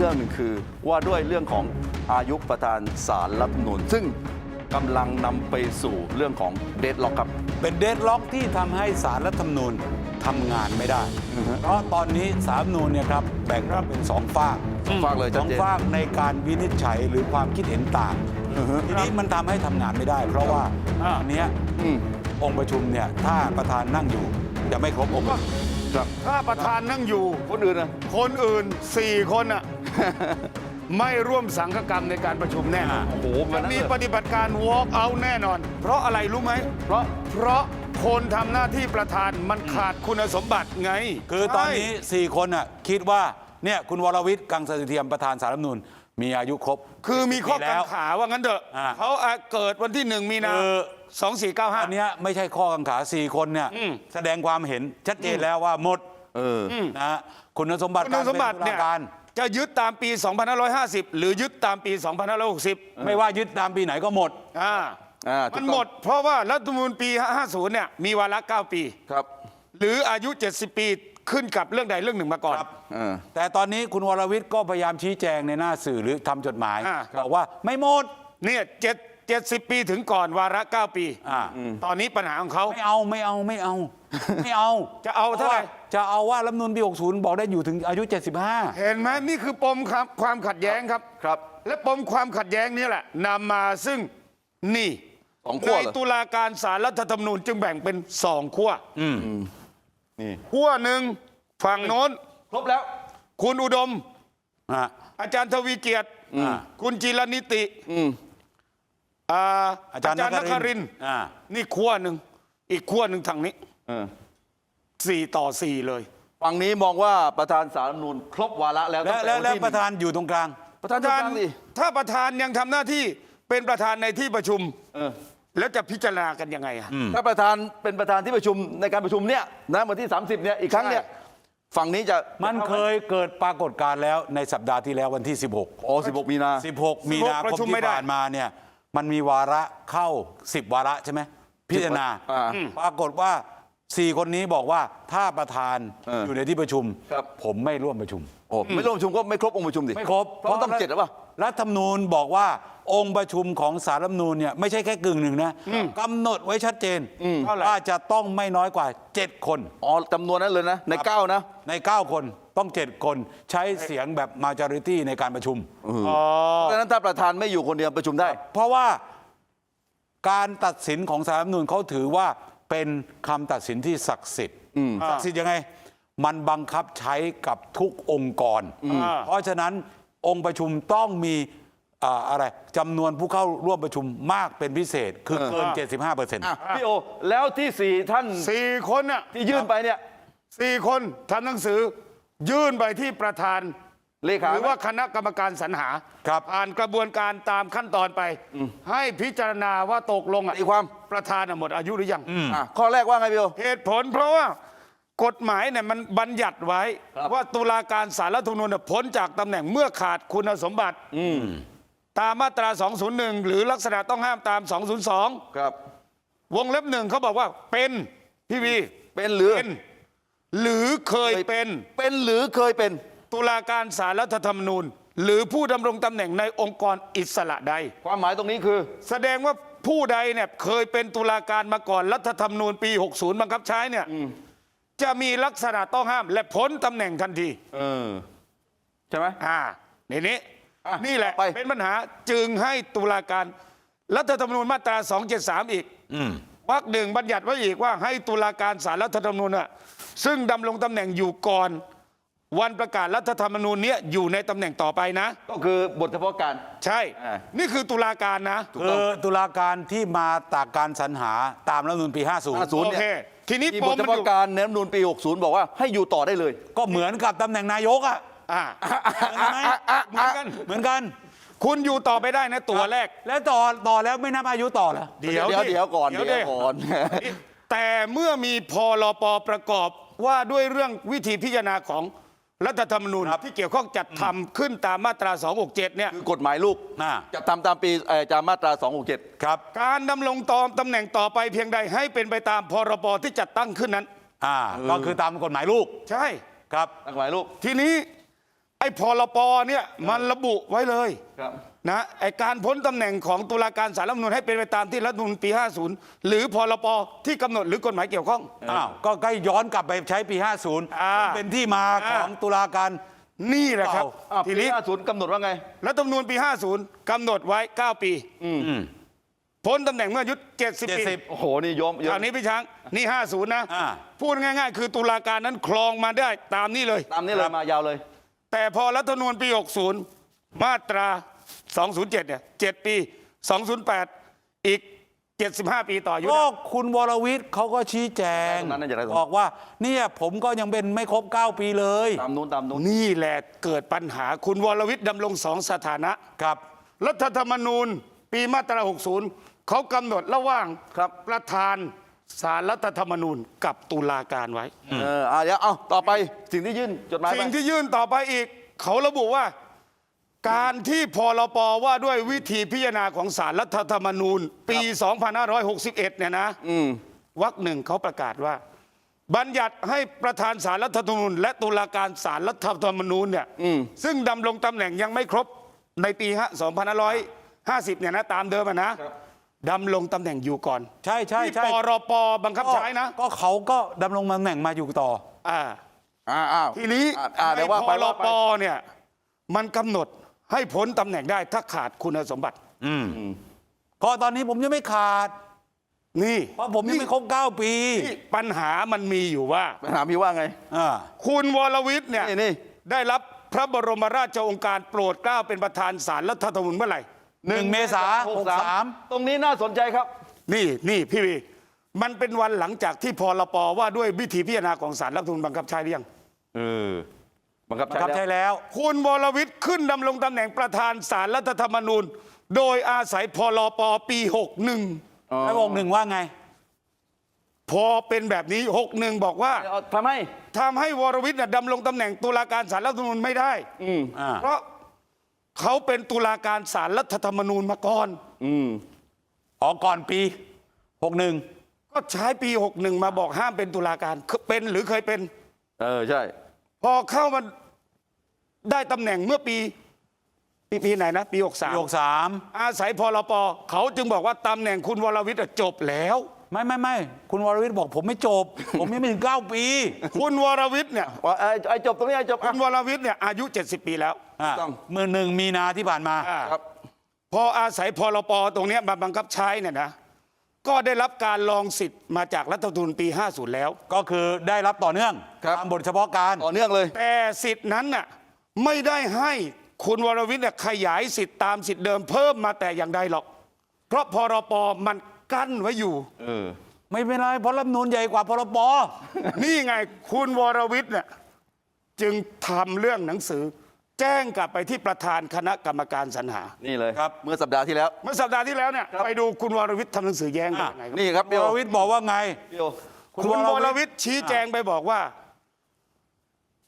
เรื่องหนึ่งคือ ว่าด้วยเรื่องของอายุประธานสารรัฐธรรมนูญซึ่งกำลังนำไปสู่เรื่องของเดดล็อกครับ เป็นเดดล็อกที่ทำให้สารรัฐธรรมนูญทำงานไม่ได้ อือฮะเพราะตอนนี้สารรัฐธรรมนูญเนี่ยครับแบ่งรับเป็นสองฝากสองฝากเลยสชัดองเจน ฝากในการวินิจฉัยหรือความคิดเห็นต่างอือฮะทีนี้มันทำให้ทำงานไม่ได้ เพราะว่าอ่า อันเนี้ยอืมองค์ประชุมเนี่ยถ้าประธานนั่งอยู่จะไม่ครบองค์ประชุม ครับถ้าประธานนั่งอยู่ คนอื่นนะคนอื่น 4 คนอะ ไม่ร่วมสังฆกรรมในการประชุมแน่นอนโอ้โหวัจะนนั้นมีเลยปฏิบัติการ walk out แน่นอน เพราะอะไรรู้ไหม เพราะเพราะคนทำหน้าที่ประธานมันขาดคุณสมบัติไง คือตอนนี้ใช่4คนน่ะคิดว่าเนี่ยคุณวรวิทย์กังสถิเทียมประธานสารรัฐธรรมนูญมีอายุครบ คือมีข้อปีแล้กังวขาว่างั้นเถอะอ่า เขาอะเกิดวันที่หนึ่งมีนาเออสองสี่เก้าห้า อันเนี้ยไม่ใช่ข้อกังขาสี่คนเนี่ยอืมแสดงความเห็นชัดเจนแล้วว่าหมดเออนะฮะคุณสมบัติคุณการสมบัติเป็นตุเนี่ยลาการ จะยึดตามปี 2550 หรือยึดตามปี 2560 ไม่ว่ายึดตามปีไหนก็หมดอ่าอ่าถูกต้องมันหมดเพราะว่ารัฐธรรมนูญปี 50 เนี่ยมีวาระ 9 ปี ครับ หรืออายุ 70 ปีขึ้นกับเรื่องใดเรื่องหนึ่งมาก่อนอ่าแต่ตอนนี้คุณวรวิทย์ก็พยายามชี้แจงในหน้าสื่อหรือทำจดหมาย อ่าบอกว่าไม่หมดเนี่ยเจ็ดเจ็ดสิบปีถึงก่อนวาระ 9 ปี อ่าตอนนี้ปัญหาของเขา ไม่เอาไม่เอาไม่เอา ไม่เอาจะเอาเท่าไหร่ พะว่ จะเอาว่ารัฐธรรมนูลปี 60 บอกได้อยู่ถึงอายุ 75 เห็นไหมนี่คือปมครับความขัดแย้งครับครับ และปมความขัดแย้งนี้แหละนำมาซึ่งนี่สองขั้วในเหรอตุลาการสารรัฐธรรมนูญจึงแบ่งเป็นสองขั้วนี่ขั้วหนึ่งฝั่งโน้น ครบแล้ว คุณอุดมอ่าอาจารย์ทวีเกียรติ อ่า คุณจิรนิติอืมอ่าอาจารย์นครินทร์อ่า นี่ขั้วหนึ่ง อีกขั้วหนึ่งทางนี้ เออ สี่ต่อสี่เลย ฝั่งนี้มองว่าประธานสารรัฐธรรมนูญครบวาระแล้วและตั้งและต่และนที่ประธานอยู่ตรงกลาง ประธานตรงกลางดิถ้าประธานยังทำหน้าที่เป็นประธานในที่ประชุม เออแล้วจะพิจารณากันยังไงอะ ถ้าประธานเป็นประธานที่ประชุมในการประชุมเนี่ยนะวันที่ 30เนี่ยอีกครั้งเนี่ยฝั่งนี้จะมันเคยเกิดปรากฏการณ์แล้วในสัปดาห์ที่แล้ววันที่ 16อ๋อ16 มีนา 16 มีนาคมที่ผ่านมาเนี่ยมันมีวาระเข้า 10 วาระใช่ไหมพิจารณา อ่า ปรากฏว่า 4คนนี้บอกว่าถ้าประธานเอออยู่ในที่ประชุม ครับ ผมไม่ร่วมประชุม โอ้ไม่ร่วมประชุมก็ไม่ครบองค์ประชุมดิไม่ครบเพราะต้องเจ็ดหรือเปล่า รัฐธรรมนูญบอกว่าองค์ประชุมของสารรัฐธรรมนูญเนี่ยไม่ใช่แค่กึ่งหนึ่งนะกำหนดไว้ชัดเจนว่าจะต้องไม่น้อยกว่า 7 คน อ๋อจำนวนนั้นเลยนะ ในเก้านะ ใน 9 คนต้อง 7 คนใช้เสียงแบบ majority ในการประชุม อ๋อ เพราะฉะนั้นถ้าประธานไม่อยู่คนเดียวประชุมได้ เพราะว่าการตัดสินของสารรัฐธรรมนูญเขาถือว่า เป็นคำตัดสินที่ศักดิ์สิทธิ์ศักดิ์สิทธิ์ยังไง มันบังคับใช้กับทุกองค์กร เพราะฉะนั้นองค์ประชุมต้องมีอ่าอะไรจำนวนผู้เข้าร่วมประชุมมากเป็นพิเศษ คือเกิน 75เปอร์เซ็นต์อะพี่โอ แล้วที่สี่ท่านสี่คนน่ะที่ยื่นไปเนี่ยสี่คนทำหนังสือยื่นไปที่ประธาน เลขาหรือว่าคณะกรรมการสรรหาครับผ่านกระบวนการตามขั้นตอนไป ให้พิจารณาว่าตกลงอะตีความประธานน่ะหมดอายุหรือยังอะข้อแรกว่าไงพี่โอเหตุผลเพราะว่ากฎหมายเนี่ยมันบัญญัติไว้ครับว่าตุลาการสารรัฐธรรมนูญเนี่ยพ้นจากตำแหน่งเมื่อขาดคุณสมบัติตามมาตรา 201 หรือลักษณะต้องห้ามตาม 202 ครับ วงเล็บหนึ่งเขาบอกว่าเป็นพี่วีเป็นหรือเป็นหรือเคยเป็น เป็นหรือเคยเป็น ตุลาการสารรัฐธรรมนูญ หรือผู้ดำรงตำแหน่งในองค์กรอิสระใด ความหมายตรงนี้คือ แสดงว่าผู้ใดเนี่ยเคยเป็นตุลาการมาก่อนรัฐธรรมนูญปี 60 บังคับใช้เนี่ยจะมีลักษณะต้องห้าม และพ้นตำแหน่งทันที เออ ใช่ไหม อ่าในนี้อะนี่แหละต่อไป เป็นปัญหาจึงให้ตุลาการ รัฐธรรมนูญมาตรา 273 อีกวรรคหนึ่งบัญญัติไว้อีกว่าให้ตุลาการสารรัฐธรรมนูญน่ะซึ่งดำรงตำแหน่งอยู่ก่อน วันประกาศรัฐธรรมนูญเนี้ยอยู่ในตำแหน่งต่อไปนะ ก็คือบทเฉพาะการ ใช่ อ่า นี่คือตุลาการนะคือตุลาการที่มาจากการสรรหาตามรัฐธรรมนูญปี 50 50 โอเค ทีนี้มีปบทมเฉมันอพาะยู่การในรัฐธรรมนูญปี 60 บอกว่าให้อยู่ต่อได้เลย ก็เหมือนกับตำแหน่งนายกอะอ่า เหมือนไหมเหมือนกัน เหมือนกันคุณอยู่ต่อไปได้นะตัวแรก แล้วต่อต่อแล้วไม่นับอายุต่อเหรอ เดี๋ยวเดี๋ยวก่อนเดี๋ยวก่อน แต่เมื่อมีพรปประกอบว่าด้วยเรื่องวิธีพิจารณาของ รัฐธรรมนูญที่เกี่ยวข้องจัดทำขึ้นตามมาตรา 267 เนี่ย คือกฎหมายลูกอ่า จะทำตามปีเอ่อจามมาตรา 267 ครับการดำรงตอมตำแหน่งต่อไปเพียงใดให้เป็นไปตามพรบที่จัดตั้งขึ้นนั้น อ่าก็คือตามกฎหมายลูกใช่ ครับ กฎหมายลูก ทีนี้ ไอ้พรปเนี่ยมันระบุไว้เลยครับนะไอการพ้นตำแหน่งของตุลาการศาลรัฐธรรมนูญให้เป็นไปตามที่รัฐธรรมนูญปี 50 หรือพรปที่กำหนดหรือกฎหมายเกี่ยวข้องอ้าวก็ใกล้ย้อนกลับไปใช้ปี 50อ่าซึ่งเป็นที่มาของอ่าตุลาการนี่แหละครับอ้าวทีปีนี้50กำหนดว่าไง รัฐธรรมนูญปี 50กำหนดไว้ 9 ปีอืมพ้นตำแหน่งเมื่ออายุ70 ปี70โอ้โห นี่โยมเยคอะราวนี้พี่ช้าง นี่ 50 นะอ่าพูดง่าย ๆ คือตุลาการนั้นครองมาได้ตามนี้เลย ตามนี้เลย มายาวเลย แต่พอรัฐธรรมนูญปี 60 มาตรา 207 เนี่ย 7 ปี 208 อีก 75 ปีต่ออายุก็นะคุณวรวิทย์เขาก็ชี้แจงตรงนั้นน่ะอยากได้ตรงนั้น บอกว่า เนี่ยผมก็ยังเป็นไม่ครบ 9 ปีเลยตามนู้นตามนู้นนี่แหละเกิดปัญหาคุณวรวิทย์ดำรงสองสถานะ ครับ รัฐธรรมนูญปีมาตรา 60 เขากำหนดระหว่างครับประธาน สารรัฐธรรมนูญกับตุลาการไว้ เอออะเดี๋ยวเอาต่อไปสิ่งที่ยื่นจดหมายไปสิ่งที่ยื่นต่อไปอีก เขาระบุว่า การที่พรปว่าด้วยวิธีพิจารณาของสารรัฐธรรมนูญ ปี 2561 เนี่ยนะอืมวรรคหนึ่งเขาประกาศว่า บัญญัติให้ประธานสารรัฐธรรมนูญ และตุลาการสารรัฐธรรมนูญเนี่ยอืมซึ่งดำรงตำแหน่งยังไม่ครบในปีฮะ2550 เนี่ยนะตามเดิมอะนะ ดำรงตำแหน่งอยู่ก่อนใช่ใช่ที่ใช่ปรปบังคับใช้นะก็เขาก็ดำรงตำแหน่งมาอยู่ต่อ อ่าอ่าอ้าวทีนี้อ่าอ่าในเดี๋ยวว่าพไปรว่าไปปเนี่ยมันกำหนดให้พ้นตำแหน่งได้ถ้าขาดคุณสมบัติ อืมก็ตอนนี้ผมยังไม่ขาด นี่เพราะผมยังไม่ครบ 9 ปีนี่ปัญหามันมีอยู่ว่า ปัญหาพี่ว่าไง อ่าคุณวรวิทย์เนี่ยนี่นี่ ได้รับพระบรมราชโองการโปรดเกล้าเป็นประธานศาลรัฐธรรมนูญเมื่อไหร่ หนึ่งเมษาหกสามตรงนี้น่าสนใจครับ นี่นี่พี่วีมันเป็นวันหลังจากที่พรปว่าด้วยวิธีพิจารณาของศาลรัฐธรรมนูญบังคับใช้หรือยังเออบังคับบังคับใช้ใช้แล้วแล้ว คุณวรวิทย์ขึ้นดำรงตำแหน่งประธานศาลรัฐธรรมนูญ โดยอาศัยพรปปี61อ๋อแล้ววงหนึ่งว่าไง พอเป็นแบบนี้61บอกว่าเอาทำให้ทำให้วรวิทย์น่ะดำรงตำแหน่งตุลาการศาลรัฐธรรมนูญไม่ได้อืมอ่าเพราะ เขาเป็นตุลาการศาลรัฐธรรมนูญมาก่อน อืมออกก่อนปี61ก็ใช้ปี 61 มาบอกห้ามเป็นตุลาการคือเป็นหรือเคยเป็น เออใช่ พอเข้ามาได้ตำแหน่งเมื่อปี ปีปีไหนนะ ปีปี63 63อาศัยพรปเขาจึงบอกว่าตำแหน่งคุณวรวิทย์อะจบแล้ว ไม่ไม่ไม่คุณวรวิทย์บอกผมไม่จบ ผมยังไม่ถึง 9 ปี คุณวรวิทย์เนี่ยว่าไอ้ไอ้จบตรงนี้ไอ้จบคุอะ ณวรวิทย์เนี่ยอายุ 70 ปีแล้วอ่าต้อง เมื่อหนึ่งมีนาที่ผ่านมา อ่าครับ พออาศัยพรปตรงเนี้ยมาบังคับใช้เนี่ยนะก็ได้รับการลองสิทธิ์มาจากรัฐธรรมนูญปี 50 แล้ว ก็คือได้รับต่อเนื่องครับ ตามบทเฉพาะการ ต่อเนื่องเลย แต่สิทธิ์นั้นน่ะไม่ได้ให้คุณวรวิทย์เนี่ยขยายสิทธิ์ตามสิทธิ์เดิมเพิ่มมาแต่อย่างใดหรอก เพราะพรปมัน กั้นไว้อยู่ เออ ไม่เป็นไรเพราะรัฐธรรมนูนใหญ่กว่าพรบนี่ไงคุณวรวิทย์เนี่ยจึงทำเรื่องหนังสือ แจ้งกลับไปที่ประธานคณะกรรมการสรรหา นี่เลยครับ เมื่อสัปดาห์ที่แล้ว เมื่อสัปดาห์ที่แล้วเนี่ยครับไปดูคุณวรวิทย์ทำหนังสือแย้งไปอะยังไงครับ นี่ครับวพี่โอรวิทย์บอกว่าไงพี่โอคุณวรวิทย์ชี้แจงไปบอกว่า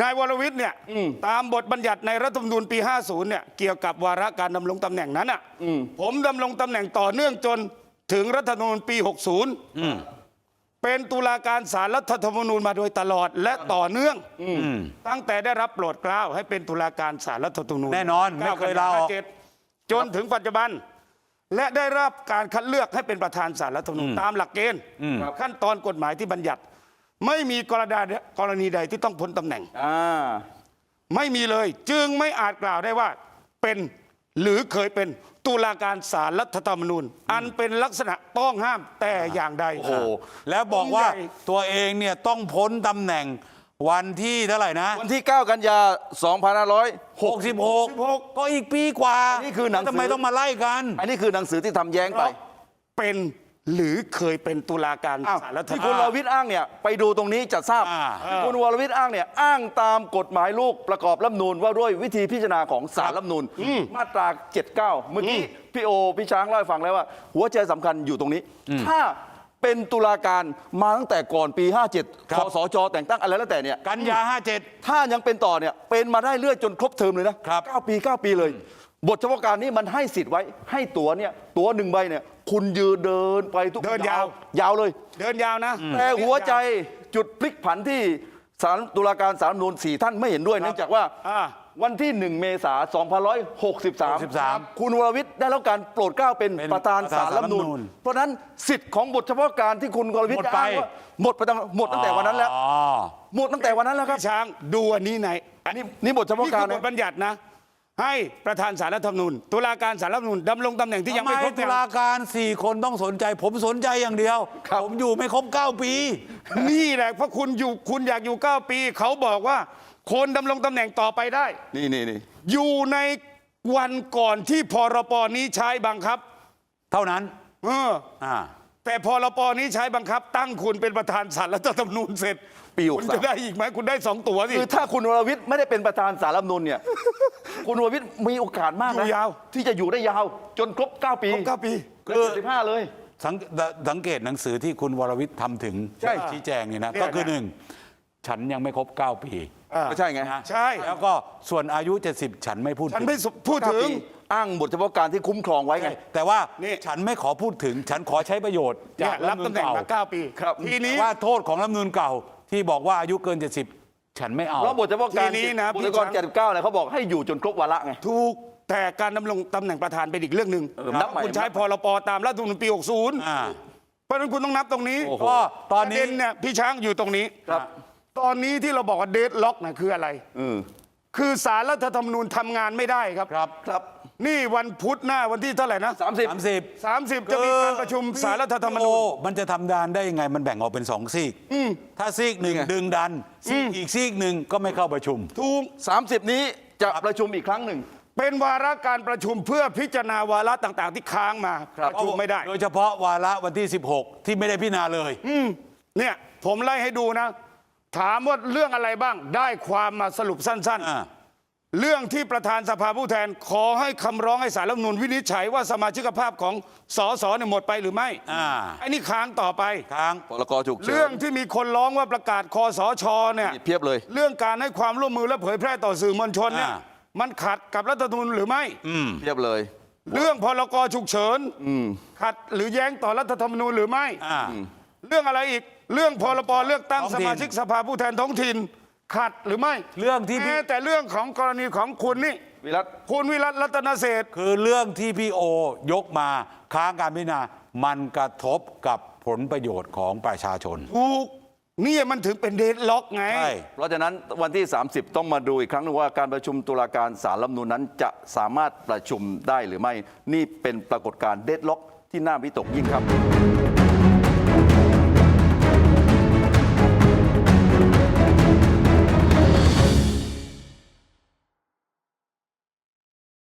นายวรวิทย์เนี่ยอืมตามบทบัญญัติในรัฐธรรมนูญปี 50 เนี่ย เกี่ยวกับวาระการดำรงตำแหน่งนั้นอะอืมผมดำรงตำแหน่งต่อเนื่องจน ถึงรัฐธรรมนูญปี 60 เป็นตุลาการศาลรัฐธรรมนูญมาโดยตลอดและต่อเนื่อง ตั้งแต่ได้รับโปรดเกล้าให้เป็นตุลาการศาลรัฐธรรมนูญแน่นอนไม่เคยลาออก9จนถึงปัจจุบัน และได้รับการคัดเลือกให้เป็นประธานศาลรัฐธรรมนูญตามหลักเกณฑ์ขั้นตอนกฎหมายที่บัญญัติ ไม่มีกรณีใดกรณีใดที่ต้องพ้นตำแหน่งอ่าไม่มีเลยจึงไม่อาจกล่าวได้ว่าเป็น หรือเคยเป็นตุลาการศาลรัฐธรรมนูญ อันเป็นลักษณะต้องห้ามแต่อย่างใดโอ้โหแล้วบอกว่าใหญ่ตัวเองเนี่ยต้องพ้นตำแหน่งวันที่เท่าไหร่นะ วันที่ 9 กันยา 2566 66ก็อีกปีกว่านี่คือหนังสือแล้วทำไมต้องมาไล่กัน อันนี้คือหนังสือที่ทำแย้งเพไปราะเป็น หรือเคยเป็นตุลาการอ้าวศาลรัฐธรรที่มคุณนูวญรวิทย์อ้างเนี่ยไปดูตรงนี้จะทราบอ่า ที่คุณวรวิทย์อ้างเนี่ยอ้างตามกฎหมายลูกประกอบรัฐธรรมนูญว่าด้วยวิธีพิจารณาของศาลรัฐธรรมนูญมาตรา 79 เมื่อกี้พี่โอพี่ช้างเล่าให้ฟังแล้วว่า หัวใจสำคัญอยู่ตรงนี้ ถ้า เป็นตุลาการมาตั้งแต่ก่อนปี 57ครัคบสจแต่งตั้งอะไรแล้วแต่เนี่ย กันยา 57 ถ้ายังเป็นต่อเนี่ยเป็นมาได้เรื่อยจนครบเทอมเลยนะครับ9ปี9ปีเลย บทเฉพาะการนี้มันให้สิทธิ์ไว้ ให้ตั๋วเนี่ยตั๋วหนึ่งใบเนี่ย คุณยืนเดินไปทุกเดินยาว ยาวเลย เดินยาวนะ แต่หัวใจจุดพลิกผันที่ศาลตุลาการศาลรัฐธรรมนูญสี่ท่านไม่เห็นด้วยเนื่องจากว่าอ่า วันที่ 1 เมษายน2563 63 คุณวรวิทย์ได้รับการโปรดเกล้าเป็นเป็นประธานศาลรัฐธรรมนูประธานศาลรัฐธรรมนูญญเพราะฉะนั้นสิทธิ์ของบทเฉพาะการที่คุณวรวิทย์หมดไป อ้างว่าหมดไปตั้งหมดตั้งแต่วันนั้นแล้ว อ๋อหมดตั้งแต่วันนั้นแล้วครับ พี่ช้างดูอันนี้ในนี่นี่บทเฉพาะนี่กาคืรอบทนะบัญญัตินะ ให้ประธานสารรัฐธรรมนูญตุลาการสารรัฐธรรมนูญดำรงตำแหน่งที่ยังทำไมไม่ครบตุเนี่ยลาการสี่คนต้องสนใจ ผมสนใจอย่างเดียวผมอยู่ไม่ครบ 9 ปี นี่แหละเพราะคุณอยู่คุณอยากอยู่ 9 ปี เขาบอกว่า คนดำรงตำแหน่งต่อไปได้ นี่นี่นี่อยู่ในวันก่อนที่พรปนี้ใช้บังคับเท่านั้นเอออ่าแต่พรปนี้ใช้บังคับ ตั้งคุณเป็นประธานสารรัฐธรรมนูญเสร็จปีคุณจะได้อีกไหมคุณได้สองตั๋วสิ คือถ้าคุณวรวิทย์ไม่ได้เป็นประธานสารรัฐธรรมนูญเนี่ย คุณวรวิทย์มีโอกาสมากอยู่นะยาว ที่จะอยู่ได้ยาว จนครบ 9 ปีครบเก้าปีเกิน75เลย สังสังเกตหนังสือที่คุณวรวิทย์ทำถึงใช่ชี้แจงนี่นะ เนี่ยก็คือนะ หนึ่ง ฉันยังไม่ครบ 9 ปีอ่า ก็ใช่ไงนะใช่ แล้วก็ส่วนอายุ 70 ฉันไม่พูดฉันถึงไม่พูด9ถึงปีอ้างบทเฉพาะการที่คุ้มครองไว้ไง แต่ว่านี่ฉันไม่ขอพูดถึง ฉันขอใช้ประโยชน์เนี่จายกรัรับฐธรรมนูตำญแหน่งเก่ามาเก้าปี ครับ ทีนี้ ว่าโทษของรัฐธรรมนูญเก่าที่บอกว่าอายุเกิน 70 ฉันไม่เอา เพราะบทเฉพาะการทีนี้นะบทพี่เฉพาะช้างการ79เนี่ยเขาบอกให้อยู่จนครบวาระไง ถูกแต่การดำรงตำแหน่งประธานเป็นอีกเรื่องหนึ่งเออนับใหม่ คุณใช้พรปตามรัฐธรรมนูญปี 60 อ่า เพราะฉะนั้นคุณต้องนับตรงนี้โอ้โหก็ตอนนี้ ประเด็เนี่ยพี่ช้างอยู่ตรงนี้ ครับ ตอนนี้ที่เราบอกว่าเดดล็อกนะคืออะไรเออคือสารรัฐธรรมนูญทำงานไม่ได้ครับ ครับครับนี่วันพุธหน้าวันที่เท่าไหร่นะ30 30 30 จะมีการประชุมสารรัฐธรรมนูญ โอ้มันจะทำดานได้ยังไงมันแบ่งออกเป็นสองซีกถ้าซีกหนึ่งนี่ไง ดึงดันซีกอีกซีกหนึ่งก็ไม่เข้าประชุมถูก30 นี้จะประชุมอีกครั้งหนึ่ง เป็นวาระการประชุมเพื่อพิจารณาวาระต่างๆ ที่ค้างมาครับ ประชุมไม่ได้ โดยเฉพาะวาระวันที่ 16 ที่ไม่ได้พิจารณาเลย เนี่ยผมไล่ให้ดูนะ ถามว่าเรื่องอะไรบ้าง ได้ความมาสรุปสั้น อ่า ๆ เรื่องที่ประธานสภาผู้แทน ขอให้คำร้องให้สารรัฐธรรมนูญวินิจฉัยว่าสมาชิกภาพของสสเนี่ยหมดไปหรือไม่อ่า ไอ้นี่ค้างต่อไป ค้างพรกฉุกเฉินเรื่องที่มีคนร้องว่าประกาศคอสชเนี่ยนี่เพียบเลยเรื่องการให้ความร่วมมือและเผยแพร่ต่อสื่อมวลชนเนี่ยอ่า มันขัดกับรัฐธรรมนูญหรือไม่ เพียบเลย เรื่องพรกฉุกเฉินขัดหรือแย้งต่อรัฐธรรมนูญหรือไม่ อ่า เรื่องอะไรอีก เรื่องพรบเลือกตั้งท้องสถิ่นมาชิกสภาผู้แทนท้องถิ่นขัดหรือไม่เรื่องที่พี่ แม้แต่เรื่องของกรณีของคุณนี่วิรัตคุณวิรัตรัตนเศรษฐ์ คือเรื่องที่พี่โอยกมาค้างการพิจารณามันกระทบกับผลประโยชน์ของประชาชน ถูกนี่มันถึงเป็นเดดล็อกไง ใช่ เพราะฉะนั้นวันที่ 30 ต้องมาดูอีกครั้งหนึงว่าการประชุมตุลาการศาลรัฐธรรมนูญนั้นจะสามารถประชุมได้หรือไม่ นี่เป็นปรากฏการณ์เดดล็อกที่น่าวิตกยิ่งครับ